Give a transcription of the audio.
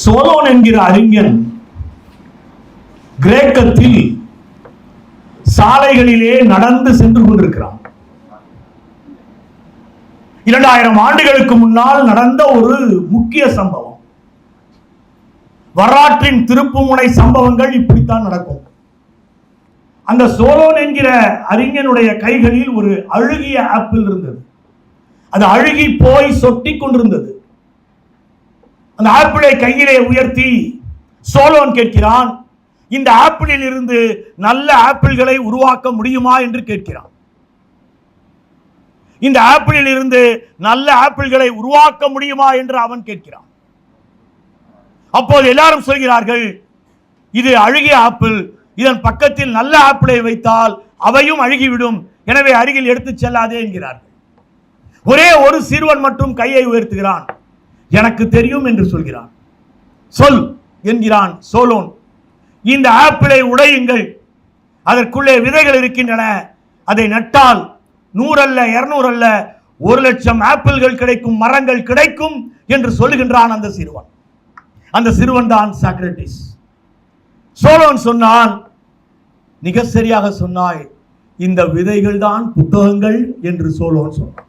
Solon என்கிற அறிஞன் கிரேக்கத்தில் சாலைகளிலே நடந்து சென்று கொண்டிருக்கிறான். இரண்டாயிரம் ஆண்டுகளுக்கு முன்னால் நடந்த ஒரு முக்கிய சம்பவம். வரலாற்றின் திருப்புமுனை சம்பவங்கள் இப்படித்தான் நடக்கும். அந்த சோலோன் என்கிற அறிஞனுடைய கைகளில் ஒரு அழுகிய ஆப்பிள் இருந்தது. அது அழுகி போய் சொட்டி கொண்டிருந்தது. அந்த ஆப்பிளை கையிலே உயர்த்தி சோலோன் கேட்கிறான். இந்த ஆப்பிளில் இருந்து நல்ல ஆப்பிள்களை உருவாக்க முடியுமா என்று கேட்கிறான். இந்த ஆப்பிளில் இருந்து நல்ல ஆப்பிள்களை உருவாக்க முடியுமா என்று அவன் கேட்கிறான். அப்போது எல்லாரும் சொல்கிறார்கள் இது அழுகிய ஆப்பிள் இதன் பக்கத்தில் நல்ல ஆப்பிளை வைத்தால் அவையும் அழுகிவிடும் எனவே அருகில் எடுத்துச் செல்லாதே என்கிறார்கள். ஒரே ஒரு சிறுவன் மட்டும் கையை உயர்த்துகிறான். எனக்கு தெரியும் என்று சொல்கிறான். சொல் என்கிறான் சோலோன். இந்த ஆப்பிளை உடையுங்கள். அதற்குள்ளே விதைகள் இருக்கின்றன. அதை நட்டால் நூறல்ல இருநூறு அல்ல ஒரு லட்சம் ஆப்பிள்கள் கிடைக்கும் மரங்கள் கிடைக்கும் என்று சொல்லுகின்றான் அந்த சிறுவன். அந்த சிறுவன் தான் சாக்ரட்டிஸ் சோலோன் சொன்னான் மிக சரியாக சொன்னாய். இந்த விதைகள் தான் புத்தகங்கள் என்று சோலோன் சொன்னான்.